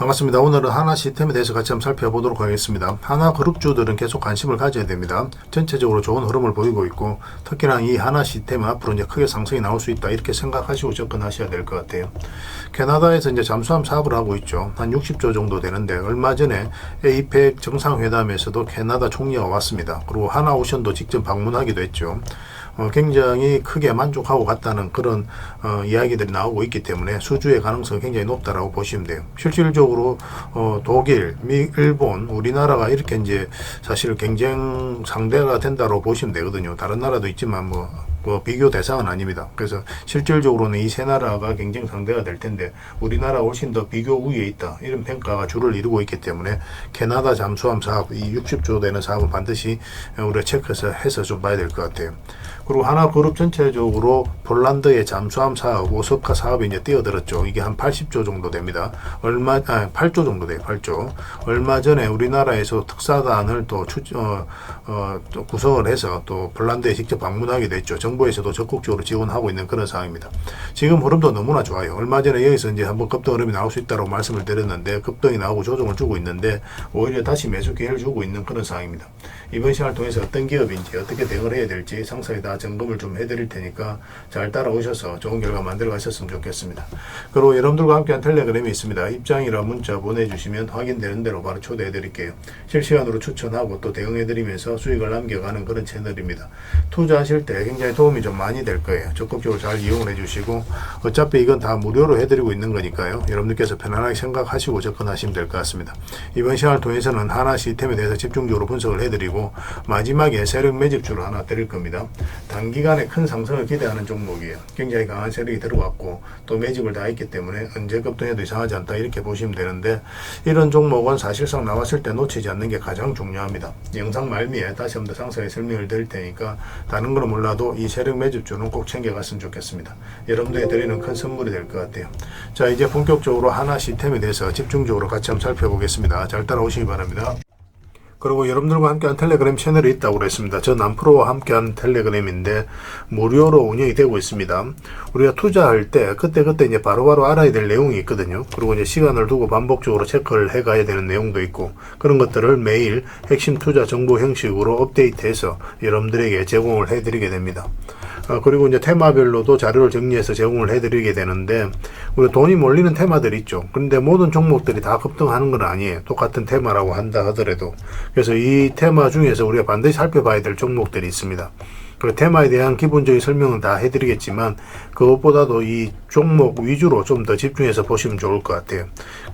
반갑습니다. 오늘은 하나 시스템에 대해서 같이 한번 살펴보도록 하겠습니다. 하나 그룹주들은 계속 관심을 가져야 됩니다. 전체적으로 좋은 흐름을 보이고 있고 특히나 이 하나 시스템은 앞으로 이제 크게 상승이 나올 수 있다 이렇게 생각하시고 접근하셔야 될 것 같아요. 캐나다에서 이제 잠수함 사업을 하고 있죠. 한 60조 정도 되는데 얼마 전에 에이펙 정상회담에서도 캐나다 총리가 왔습니다. 그리고 하나 오션도 직접 방문하기도 했죠. 어, 굉장히 크게 만족하고 갔다는 그런 어, 이야기들이 나오고 있기 때문에 수주의 가능성이 굉장히 높다라고 보시면 돼요. 실질적으로 어, 독일, 미, 일본, 우리나라가 이렇게 이제 사실 경쟁 상대가 된다고 보시면 되거든요. 다른 나라도 있지만 뭐, 뭐 비교 대상은 아닙니다. 그래서 실질적으로는 이 세 나라가 경쟁 상대가 될 텐데 우리나라 훨씬 더 비교 우위에 있다 이런 평가가 주를 이루고 있기 때문에 캐나다 잠수함 사업 이 60조 되는 사업은 반드시 우리가 체크해서 해서 좀 봐야 될 것 같아요. 그리고 하나 그룹 전체적으로 폴란드의 잠수함 사업, 오스카 사업이 이제 뛰어들었죠. 이게 한 80조 정도 됩니다. 얼마, 아, 8조 정도 돼요. 8조. 얼마 전에 우리나라에서 특사단을 또 추, 어, 어, 또 구성을 해서 또 폴란드에 직접 방문하기도 했죠. 정부에서도 적극적으로 지원하고 있는 그런 상황입니다. 지금 흐름도 너무나 좋아요. 얼마 전에 여기서 이제 한번 급등 흐름이 나올 수 있다고 말씀을 드렸는데 급등이 나오고 조정을 주고 있는데 오히려 다시 매수 기회를 주고 있는 그런 상황입니다. 이번 시간을 통해서 어떤 기업인지 어떻게 대응을 해야 될지 상세히 다 점검을 좀 해드릴 테니까 잘 따라오셔서 좋은 결과 만들어 가셨으면 좋겠습니다. 그리고 여러분들과 함께한 텔레그램이 있습니다. 입장이라 문자 보내주시면 확인되는 대로 바로 초대해 드릴게요. 실시간으로 추천하고 또 대응해 드리면서 수익을 남겨가는 그런 채널입니다. 투자하실 때 굉장히 도움이 좀 많이 될 거예요. 적극적으로 잘 이용을 해 주시고 어차피 이건 다 무료로 해드리고 있는 거니까요. 여러분들께서 편안하게 생각하시고 접근하시면 될 것 같습니다. 이번 시간을 통해서는 하나 시스템에 대해서 집중적으로 분석을 해드리고 마지막에 세력 매집주를 하나 드릴 겁니다. 단기간에 큰 상승을 기대하는 종목이에요. 굉장히 강한 세력이 들어왔고 또 매집을 다 했기 때문에 언제 급등해도 이상하지 않다 이렇게 보시면 되는데 이런 종목은 사실상 나왔을 때 놓치지 않는 게 가장 중요합니다. 영상 말미에 다시 한번 더 상세히 설명을 드릴 테니까 다른 거는 몰라도 이 세력 매집주는 꼭 챙겨갔으면 좋겠습니다. 여러분들이 드리는 큰 선물이 될 것 같아요. 자 이제 본격적으로 하나 시스템에 대해서 집중적으로 같이 한번 살펴보겠습니다. 잘 따라오시기 바랍니다. 그리고 여러분들과 함께한 텔레그램 채널이 있다고 그랬습니다. 저 남프로와 함께한 텔레그램인데 무료로 운영이 되고 있습니다. 우리가 투자할 때 그때 그때 이제 바로 바로 알아야 될 내용이 있거든요. 그리고 이제 시간을 두고 반복적으로 체크를 해 가야 되는 내용도 있고 그런 것들을 매일 핵심 투자 정보 형식으로 업데이트해서 여러분들에게 제공을 해 드리게 됩니다. 어, 그리고 이제 테마별로도 자료를 정리해서 제공을 해드리게 되는데 우리 돈이 몰리는 테마들 있죠. 그런데 모든 종목들이 다 급등하는 건 아니에요. 똑같은 테마라고 한다 하더라도 그래서 이 테마 중에서 우리가 반드시 살펴봐야 될 종목들이 있습니다. 그 테마에 대한 기본적인 설명은 다 해드리겠지만 그것보다도 이 종목 위주로 좀 더 집중해서 보시면 좋을 것 같아요.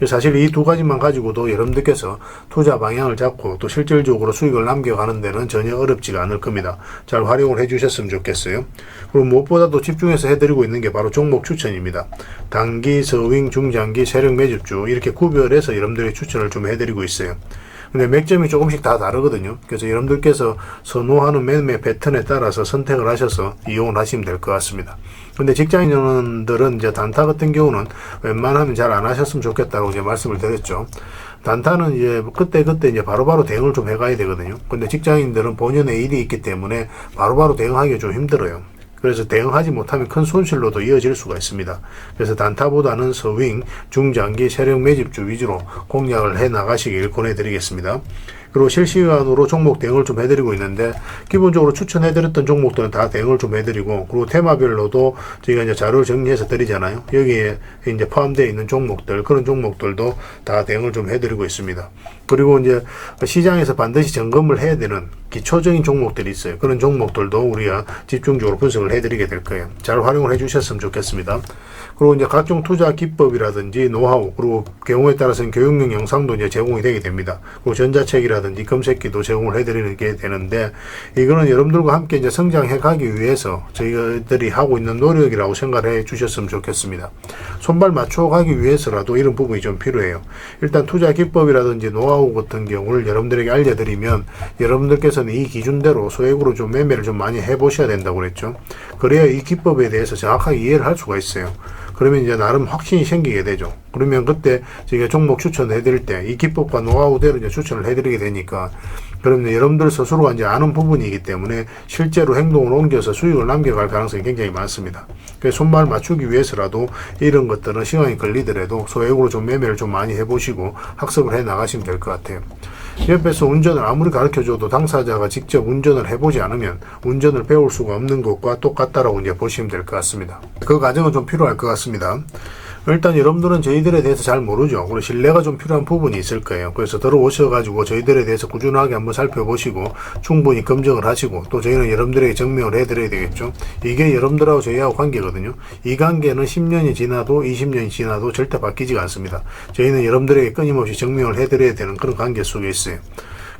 사실 이 두 가지만 가지고도 여러분들께서 투자 방향을 잡고 또 실질적으로 수익을 남겨가는 데는 전혀 어렵지가 않을 겁니다. 잘 활용을 해주셨으면 좋겠어요. 그리고 무엇보다도 집중해서 해드리고 있는 게 바로 종목 추천입니다. 단기, 서윙, 중장기, 세력 매집주 이렇게 구별해서 여러분들의 추천을 좀 해드리고 있어요. 근데 맥점이 조금씩 다 다르거든요. 그래서 여러분들께서 선호하는 매매 패턴에 따라서 선택을 하셔서 이용을 하시면 될 것 같습니다. 근데 직장인들은 이제 단타 같은 경우는 웬만하면 잘 안 하셨으면 좋겠다고 이제 말씀을 드렸죠. 단타는 이제 그때 그때 이제 바로바로 대응을 좀 해가야 되거든요. 근데 직장인들은 본연의 일이 있기 때문에 바로바로 대응하기 좀 힘들어요. 그래서 대응하지 못하면 큰 손실로도 이어질 수가 있습니다. 그래서 단타보다는 서윙, 중장기, 세력 매집주 위주로 공략을 해 나가시길 권해드리겠습니다. 그리고 실시간으로 종목 대응을 좀 해드리고 있는데 기본적으로 추천해드렸던 종목들은 다 대응을 좀 해드리고 그리고 테마별로도 저희가 이제 자료를 정리해서 드리잖아요. 여기에 이제 포함되어 있는 종목들 그런 종목들도 다 대응을 좀 해드리고 있습니다. 그리고 이제 시장에서 반드시 점검을 해야 되는 기초적인 종목들이 있어요. 그런 종목들도 우리가 집중적으로 분석을 해드리게 될 거예요. 잘 활용을 해주셨으면 좋겠습니다. 그리고 이제 각종 투자 기법이라든지 노하우 그리고 경우에 따라서는 교육용 영상도 이제 제공이 되게 됩니다. 그리고 전자책이라든지 검색기도 제공을 해드리는 게 되는데 이거는 여러분들과 함께 이제 성장해 가기 위해서 저희들이 하고 있는 노력이라고 생각해 주셨으면 좋겠습니다. 손발 맞춰 가기 위해서라도 이런 부분이 좀 필요해요. 일단 투자 기법이라든지 노하우 같은 경우를 여러분들에게 알려드리면 여러분들께서는 이 기준대로 소액으로 좀 매매를 좀 많이 해보셔야 된다고 그랬죠. 그래야 이 기법에 대해서 정확하게 이해를 할 수가 있어요. 그러면 이제 나름 확신이 생기게 되죠. 그러면 그때 저희가 종목 추천해 드릴 때 이 기법과 노하우대로 이제 추천을 해 드리게 되니까 그러면 여러분들 스스로가 이제 아는 부분이기 때문에 실제로 행동을 옮겨서 수익을 남겨갈 가능성이 굉장히 많습니다. 그래서 손발 맞추기 위해서라도 이런 것들은 시간이 걸리더라도 소액으로 좀 매매를 좀 많이 해보시고 학습을 해 나가시면 될 것 같아요. 옆에서 운전을 아무리 가르쳐줘도 당사자가 직접 운전을 해보지 않으면 운전을 배울 수가 없는 것과 똑같다라고 이제 보시면 될 것 같습니다. 그 과정은 좀 필요할 것 같습니다. 일단 여러분들은 저희들에 대해서 잘 모르죠. 그리고 신뢰가 좀 필요한 부분이 있을 거예요. 그래서 들어오셔가지고 저희들에 대해서 꾸준하게 한번 살펴보시고 충분히 검증을 하시고 또 저희는 여러분들에게 증명을 해드려야 되겠죠. 이게 여러분들하고 저희하고 관계거든요. 이 관계는 10년이 지나도 20년이 지나도 절대 바뀌지가 않습니다. 저희는 여러분들에게 끊임없이 증명을 해드려야 되는 그런 관계 속에 있어요.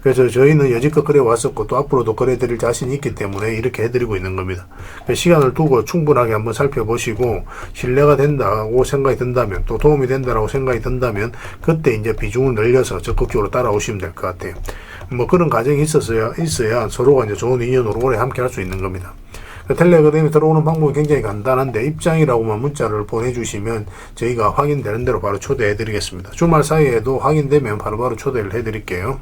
그래서 저희는 여지껏 그래 왔었고 또 앞으로도 그래 드릴 자신이 있기 때문에 이렇게 해드리고 있는 겁니다. 그래서 시간을 두고 충분하게 한번 살펴보시고 신뢰가 된다고 생각이 든다면 또 도움이 된다라고 생각이 든다면 그때 이제 비중을 늘려서 적극적으로 따라오시면 될 것 같아요. 뭐 그런 과정이 있었어야 있어야 서로가 이제 좋은 인연으로 오래 함께 할 수 있는 겁니다. 그 텔레그램에 들어오는 방법이 굉장히 간단한데 입장이라고만 문자를 보내주시면 저희가 확인되는 대로 바로 초대해 드리겠습니다. 주말 사이에도 확인되면 바로바로 초대를 해 드릴게요.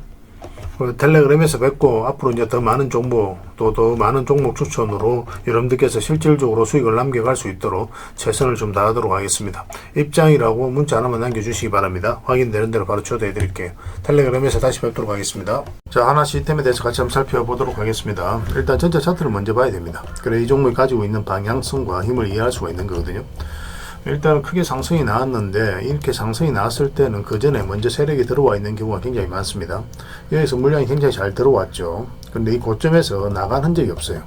그 텔레그램에서 뵙고 앞으로 이제 더 많은 정보 또 더 많은 종목 추천으로 여러분들께서 실질적으로 수익을 남겨갈 수 있도록 최선을 좀 다하도록 하겠습니다. 입장이라고 문자 하나만 남겨주시기 바랍니다. 확인되는 대로 바로 초대해 드릴게요. 텔레그램에서 다시 뵙도록 하겠습니다. 자 하나 시스템에 대해서 같이 한번 살펴보도록 하겠습니다. 일단 전체 차트를 먼저 봐야 됩니다. 그래 이 종목이 가지고 있는 방향성과 힘을 이해할 수가 있는 거거든요. 일단 크게 상승이 나왔는데 이렇게 상승이 나왔을 때는 그 전에 먼저 세력이 들어와 있는 경우가 굉장히 많습니다. 여기서 물량이 굉장히 잘 들어왔죠. 근데 이 고점에서 나간 흔적이 없어요.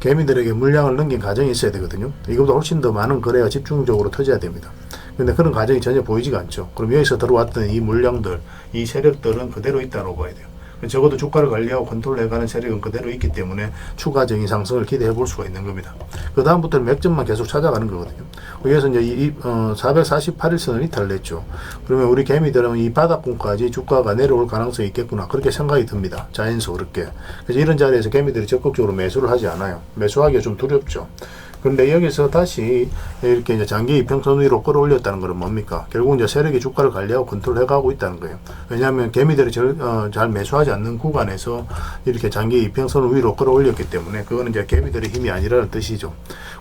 개미들에게 물량을 넘긴 과정이 있어야 되거든요. 이것보다 훨씬 더 많은 거래가 집중적으로 터져야 됩니다. 근데 그런 과정이 전혀 보이지가 않죠. 그럼 여기서 들어왔던 이 물량들, 이 세력들은 그대로 있다고 봐야 돼요. 적어도 주가를 관리하고 컨트롤 해가는 세력은 그대로 있기 때문에 추가적인 상승을 기대해 볼 수가 있는 겁니다. 그 다음부터는 맥점만 계속 찾아가는 거거든요. 여기서 이제 이, 어, 448일선을 이탈했죠. 그러면 우리 개미들은 이 바닥권까지 주가가 내려올 가능성이 있겠구나. 그렇게 생각이 듭니다. 자연스럽게. 그래서 이런 자리에서 개미들이 적극적으로 매수를 하지 않아요. 매수하기가 좀 두렵죠. 그런데 여기서 다시 이렇게 이제 장기 이평선 위로 끌어올렸다는 것은 뭡니까? 결국 이제 세력이 주가를 관리하고 컨트롤해 가고 있다는 거예요. 왜냐하면 개미들이 절, 어, 잘 매수하지 않는 구간에서 이렇게 장기 이평선 위로 끌어올렸기 때문에 그거는 이제 개미들의 힘이 아니라는 뜻이죠.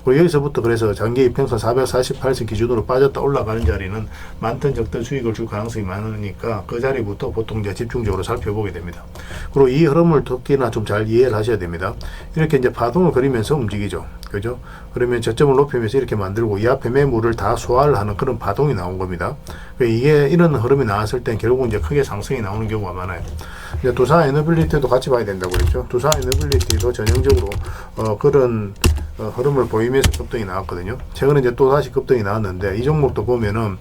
그리고 여기서부터 그래서 장기 이평선 448선 기준으로 빠졌다 올라가는 자리는 많든 적든 수익을 줄 가능성이 많으니까 그 자리부터 보통 이제 집중적으로 살펴보게 됩니다. 그리고 이 흐름을 특히나 좀 잘 이해를 하셔야 됩니다. 이렇게 이제 파동을 그리면서 움직이죠. 그죠? 그러면 저점을 높이면서 이렇게 만들고 이 앞에 매물을 다 소화를 하는 그런 파동이 나온 겁니다. 그러니까 이게 이런 흐름이 나왔을 땐 결국은 이제 크게 상승이 나오는 경우가 많아요. 이제 두산 에너빌리티도 같이 봐야 된다고 그랬죠. 두산 에너빌리티도 전형적으로 어, 그런 어, 흐름을 보이면서 급등이 나왔거든요. 최근에 이제 또 다시 급등이 나왔는데 이 종목도 보면은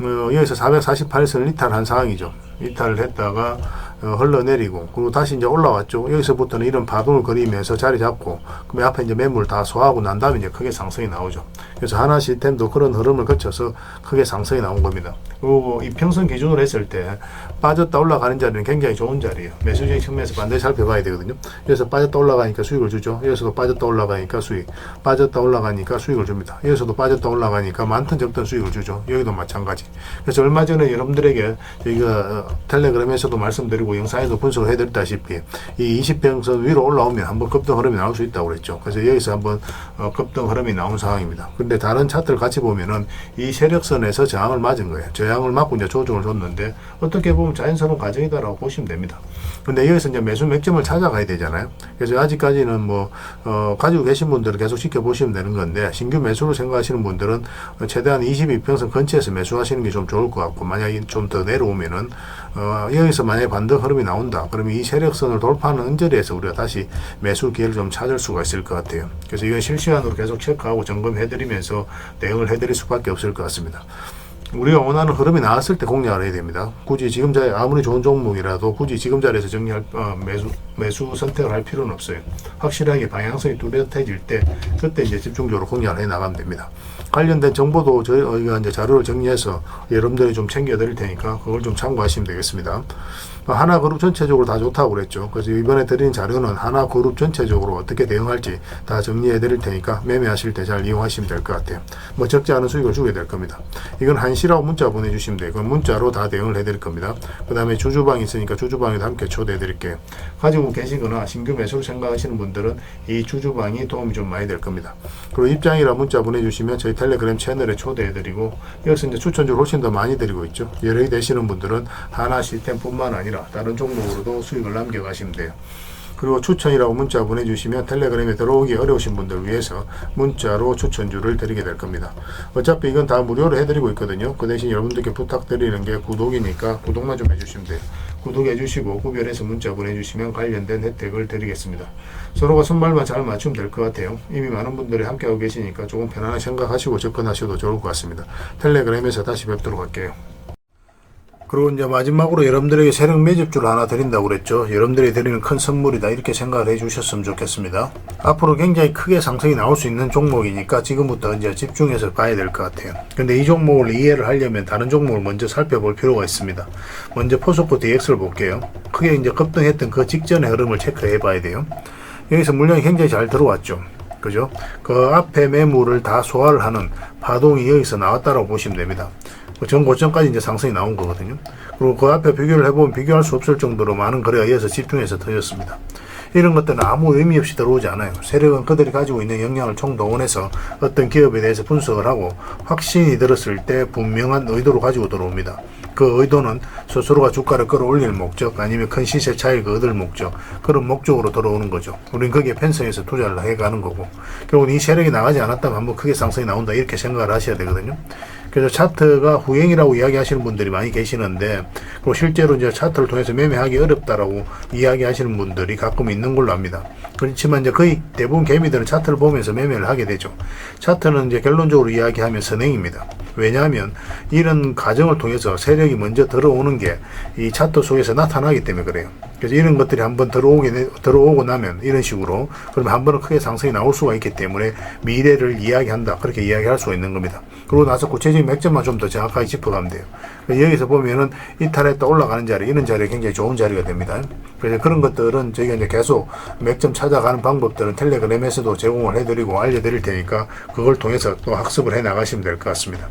어, 여기서 448선을 이탈한 상황이죠. 이탈을 했다가 어, 흘러내리고 그리고 다시 이제 올라왔죠. 여기서부터는 이런 파동을 그리면서 자리 잡고 그 앞에 이제 매물 다 소화하고 난 다음에 이제 크게 상승이 나오죠. 그래서 하나 시스템도 그런 흐름을 거쳐서 크게 상승이 나온 겁니다. 그리고 이 평선 기준으로 했을 때 빠졌다 올라가는 자리는 굉장히 좋은 자리예요. 매수적인 측면에서 반드시 살펴봐야 되거든요. 그래서 빠졌다 올라가니까 수익을 주죠. 여기서도 빠졌다 올라가니까 수익, 빠졌다 올라가니까 수익을 줍니다. 여기서도 빠졌다 올라가니까 많든 적든 수익을 주죠. 여기도 마찬가지. 그래서 얼마 전에 여러분들에게 저희가 어, 텔레그램에서도 말씀드리고 영상에도 분석을 해드렸다시피 이 20평선 위로 올라오면 한번 급등 흐름이 나올 수 있다고 그랬죠. 그래서 여기서 한번 어, 급등 흐름이 나온 상황입니다. 근데 다른 차트를 같이 보면은 이 세력선에서 저항을 맞은 거예요. 저항을 맞고 이제 조정을 줬는데 어떻게 보면 자연스러운 과정이다라고 보시면 됩니다. 근데 여기서 이제 매수 맥점을 찾아가야 되잖아요. 그래서 아직까지는 뭐 어, 가지고 계신 분들은 계속 지켜보시면 되는 건데 신규 매수를 생각하시는 분들은 최대한 22평선 근처에서 매수하시는 게 좀 좋을 것 같고 만약에 좀 더 내려오면은 어, 여기서 만약에 반등 흐름이 나온다. 그러면 이 세력선을 돌파하는 언저리에서 우리가 다시 매수 기회를 좀 찾을 수가 있을 것 같아요. 그래서 이건 실시간으로 계속 체크하고 점검해드리면서 대응을 해드릴 수밖에 없을 것 같습니다. 우리가 원하는 흐름이 나왔을 때 공략을 해야 됩니다. 굳이 지금 자리 아무리 좋은 종목이라도 굳이 지금 자리에서 정리할 어, 매수 매수 선택을 할 필요는 없어요. 확실하게 방향성이 뚜렷해질 때 그때 이제 집중적으로 공략을 해 나가면 됩니다. 관련된 정보도 저희가 이제 자료를 정리해서 여러분들이 좀 챙겨드릴 테니까 그걸 좀 참고하시면 되겠습니다. 하나 그룹 전체적으로 다 좋다고 그랬죠. 그래서 이번에 드린 자료는 하나 그룹 전체적으로 어떻게 대응할지 다 정리해 드릴 테니까 매매하실 때 잘 이용하시면 될 것 같아요. 뭐 적지 않은 수익을 주게 될 겁니다. 이건 한시라고 문자 보내주시면 돼요. 그건 문자로 다 대응을 해 드릴 겁니다. 그 다음에 주주방 있으니까 주주방에도 함께 초대해 드릴게요. 가지고 계시거나 신규 매수를 생각하시는 분들은 이 주주방이 도움이 좀 많이 될 겁니다. 그리고 입장이라 문자 보내주시면 저희 텔레그램 채널에 초대해 드리고 여기서 이제 추천주를 훨씬 더 많이 드리고 있죠. 여력이 되시는 분들은 하나 시스템뿐만 아니라 다른 종목으로도 수익을 남겨가시면 돼요. 그리고 추천이라고 문자 보내주시면 텔레그램에 들어오기 어려우신 분들 위해서 문자로 추천주를 드리게 될 겁니다. 어차피 이건 다 무료로 해드리고 있거든요. 그 대신 여러분들께 부탁드리는 게 구독이니까 구독만 좀 해주시면 돼요. 구독해 주시고 구별해서 문자 보내주시면 관련된 혜택을 드리겠습니다. 서로가 손발만 잘 맞추면 될 것 같아요. 이미 많은 분들이 함께하고 계시니까 조금 편안하게 생각하시고 접근하셔도 좋을 것 같습니다. 텔레그램에서 다시 뵙도록 할게요. 그리고 이제 마지막으로 여러분들에게 세력 매집주를 하나 드린다고 그랬죠. 여러분들이 드리는 큰 선물이다 이렇게 생각을 해주셨으면 좋겠습니다. 앞으로 굉장히 크게 상승이 나올 수 있는 종목이니까 지금부터 이제 집중해서 봐야 될 것 같아요. 근데 이 종목을 이해를 하려면 다른 종목을 먼저 살펴볼 필요가 있습니다. 먼저 포스코 DX를 볼게요. 크게 이제 급등했던 그 직전의 흐름을 체크해 봐야 돼요. 여기서 물량이 굉장히 잘 들어왔죠. 그죠? 그 앞에 매물을 다 소화를 하는 파동이 여기서 나왔다고 보시면 됩니다. 그전 고점까지 이제 상승이 나온 거거든요. 그리고 그 앞에 비교를 해보면 비교할 수 없을 정도로 많은 거래가 이어서 집중해서 터졌습니다. 이런 것들은 아무 의미 없이 들어오지 않아요. 세력은 그들이 가지고 있는 역량을 총동원해서 어떤 기업에 대해서 분석을 하고 확신이 들었을 때 분명한 의도로 가지고 들어옵니다. 그 의도는 스스로가 주가를 끌어올릴 목적 아니면 큰 시세 차익을 얻을 목적 그런 목적으로 들어오는 거죠. 우리는 거기에 편성해서 투자를 해가는 거고 결국 이 세력이 나가지 않았다면 한번 크게 상승이 나온다 이렇게 생각을 하셔야 되거든요. 그래서 차트가 후행이라고 이야기하시는 분들이 많이 계시는데 그리고 실제로 이제 차트를 통해서 매매하기 어렵다라고 이야기하시는 분들이 가끔 있는 걸로 압니다. 그렇지만 이제 거의 대부분 개미들은 차트를 보면서 매매를 하게 되죠. 차트는 이제 결론적으로 이야기하면 선행입니다. 왜냐하면 이런 과정을 통해서 세력이 먼저 들어오는 게 이 차트 속에서 나타나기 때문에 그래요. 그래서 이런 것들이 한번 들어오게 되- 들어오고 나면 이런 식으로 그러면 한 번은 크게 상승이 나올 수가 있기 때문에 미래를 이야기한다 그렇게 이야기할 수가 있는 겁니다. 그러고 나서 구체적인 맥점만 좀 더 정확하게 짚어가면 돼요. 그래서 여기서 보면은 이탈했다 올라가는 자리 이런 자리가 굉장히 좋은 자리가 됩니다. 그래서 그런 것들은 저희가 이제 계속 맥점 찾아가는 방법들은 텔레그램에서도 제공을 해드리고 알려드릴 테니까 그걸 통해서 또 학습을 해 나가시면 될 것 같습니다.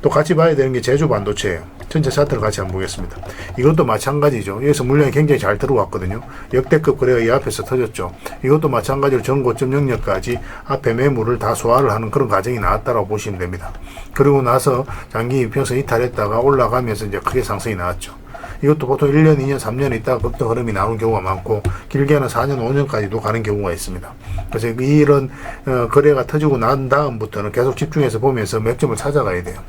또 같이 봐야 되는 게 제주 반도체예요. 전체 차트를 같이 한번 보겠습니다. 이것도 마찬가지죠. 여기서 물량이 굉장히 잘 들어왔거든요. 역대급 거래가 이 앞에서 터졌죠. 이것도 마찬가지로 전고점 영역까지 앞에 매물을 다 소화를 하는 그런 과정이 나왔다고 보시면 됩니다. 그리고 나서 장기 이평선 이탈했다가 올라가면서 이제 크게 상승이 나왔죠. 이것도 보통 1년, 2년, 3년 있다가 급등 흐름이 나오는 경우가 많고 길게는 4년, 5년까지도 가는 경우가 있습니다. 그래서 이런 어, 거래가 터지고 난 다음부터는 계속 집중해서 보면서 맥점을 찾아가야 돼요.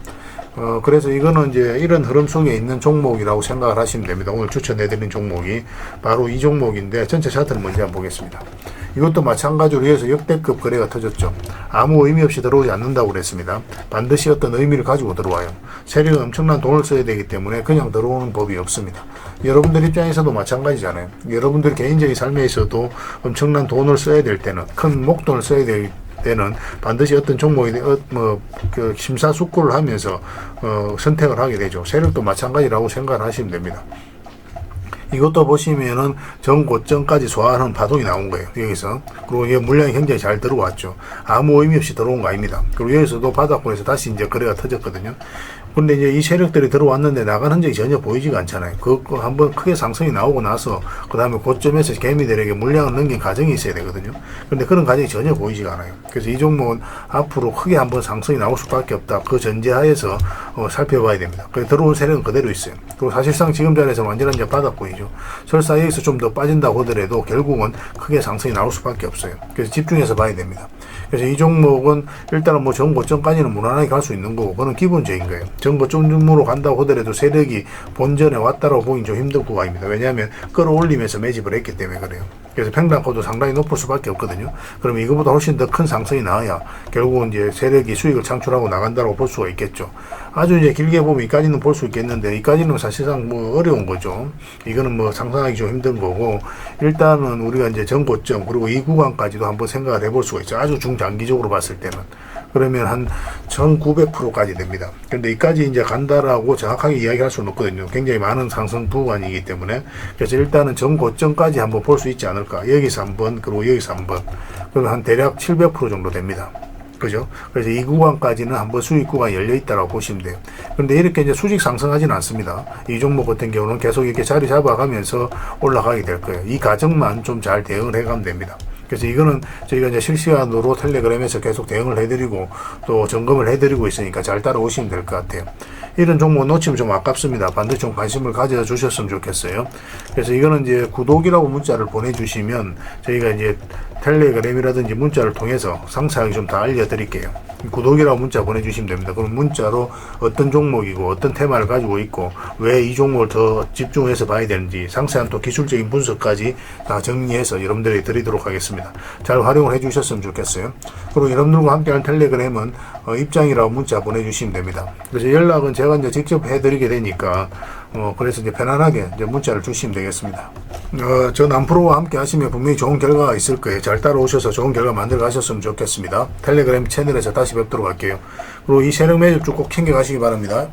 어, 그래서 이거는 이제 이런 흐름 속에 있는 종목이라고 생각을 하시면 됩니다. 오늘 추천해드린 종목이 바로 이 종목인데 전체 차트를 먼저 한번 보겠습니다. 이것도 마찬가지로 해서 역대급 거래가 터졌죠. 아무 의미 없이 들어오지 않는다고 그랬습니다. 반드시 어떤 의미를 가지고 들어와요. 세력은 엄청난 돈을 써야 되기 때문에 그냥 들어오는 법이 없습니다. 여러분들 입장에서도 마찬가지잖아요. 여러분들 개인적인 삶에 있어도 엄청난 돈을 써야 될 때는 큰 목돈을 써야 될 때는 반드시 어떤 종목에 어, 뭐그 심사숙고를 하면서 어, 선택을 하게 되죠. 세력도 마찬가지라고 생각을 하시면 됩니다. 이것도 보시면은 전 고점까지 소화하는 파동이 나온 거예요. 여기서. 그리고 이게 물량이 굉장히 잘 들어왔죠. 아무 의미 없이 들어온 거 아닙니다. 그리고 여기서도 바닥권에서 다시 이제 거래가 터졌거든요. 근데 이제 이 세력들이 들어왔는데 나간 흔적이 전혀 보이지가 않잖아요. 그, 그 한번 크게 상승이 나오고 나서 그 다음에 고점에서 개미들에게 물량을 넘긴 과정이 있어야 되거든요. 근데 그런 과정이 전혀 보이지가 않아요. 그래서 이 종목은 앞으로 크게 한번 상승이 나올 수밖에 없다. 그 전제하에서 어, 살펴봐야 됩니다. 그래서 들어온 세력은 그대로 있어요. 그리고 사실상 지금 자리에서 완전한 바닥권이죠. 설사 여기서 좀 더 빠진다고 하더라도 결국은 크게 상승이 나올 수밖에 없어요. 그래서 집중해서 봐야 됩니다. 그래서 이 종목은 일단은 뭐 전 고점까지는 무난하게 갈 수 있는 거고 그건 기본적인 거예요. 전고점으로 간다고 하더라도 세력이 본전에 왔다고 보긴 좀 힘든 구간입니다. 왜냐하면 끌어올리면서 매집을 했기 때문에 그래요. 그래서 평단가도 상당히 높을 수밖에 없거든요. 그럼 이거보다 훨씬 더 큰 상승이 나와야 결국은 이제 세력이 수익을 창출하고 나간다고 볼 수가 있겠죠. 아주 이제 길게 보면 이까지는 볼 수 있겠는데 이까지는 사실상 뭐 어려운 거죠. 이거는 뭐 상상하기 좀 힘든 거고 일단은 우리가 이제 전고점 그리고 이 구간까지도 한번 생각을 해볼 수가 있죠. 아주 중장기적으로 봤을 때는. 그러면 한 1900%까지 됩니다. 근데 이까지 이제 간다라고 정확하게 이야기할 수는 없거든요. 굉장히 많은 상승 구간이기 때문에. 그래서 일단은 전고점까지 한번 볼 수 있지 않을까. 여기서 한번, 그리고 여기서 한번. 그러면 한 대략 700% 정도 됩니다. 그죠? 그래서 이 구간까지는 한번 수익 구간이 열려 있다고 보시면 돼요. 그런데 이렇게 이제 수직 상승하지는 않습니다. 이 종목 같은 경우는 계속 이렇게 자리 잡아가면서 올라가게 될 거예요. 이 과정만 좀 잘 대응을 해가면 됩니다. 그래서 이거는 저희가 이제 실시간으로 텔레그램에서 계속 대응을 해드리고 또 점검을 해드리고 있으니까 잘 따라오시면 될 것 같아요. 이런 종목 놓치면 좀 아깝습니다. 반드시 좀 관심을 가져 주셨으면 좋겠어요. 그래서 이거는 이제 구독이라고 문자를 보내주시면 저희가 이제 텔레그램이라든지 문자를 통해서 상세하게 좀 다 알려드릴게요. 구독이라고 문자 보내주시면 됩니다. 그럼 문자로 어떤 종목이고 어떤 테마를 가지고 있고 왜 이 종목을 더 집중해서 봐야 되는지 상세한 또 기술적인 분석까지 다 정리해서 여러분들에게 드리도록 하겠습니다. 잘 활용을 해주셨으면 좋겠어요. 그리고 여러분들과 함께하는 텔레그램은 어, 입장이라고 문자 보내주시면 됩니다. 그래서 연락은 제가 이제 직접 해드리게 되니까 어, 그래서 이제 편안하게 이제 문자를 주시면 되겠습니다. 어, 전 남프로와 함께 하시면 분명히 좋은 결과가 있을 거예요. 잘 따라오셔서 좋은 결과 만들어 가셨으면 좋겠습니다. 텔레그램 채널에서 다시 뵙도록 할게요. 그리고 이 세력 매집 쭉꼭 챙겨 가시기 바랍니다.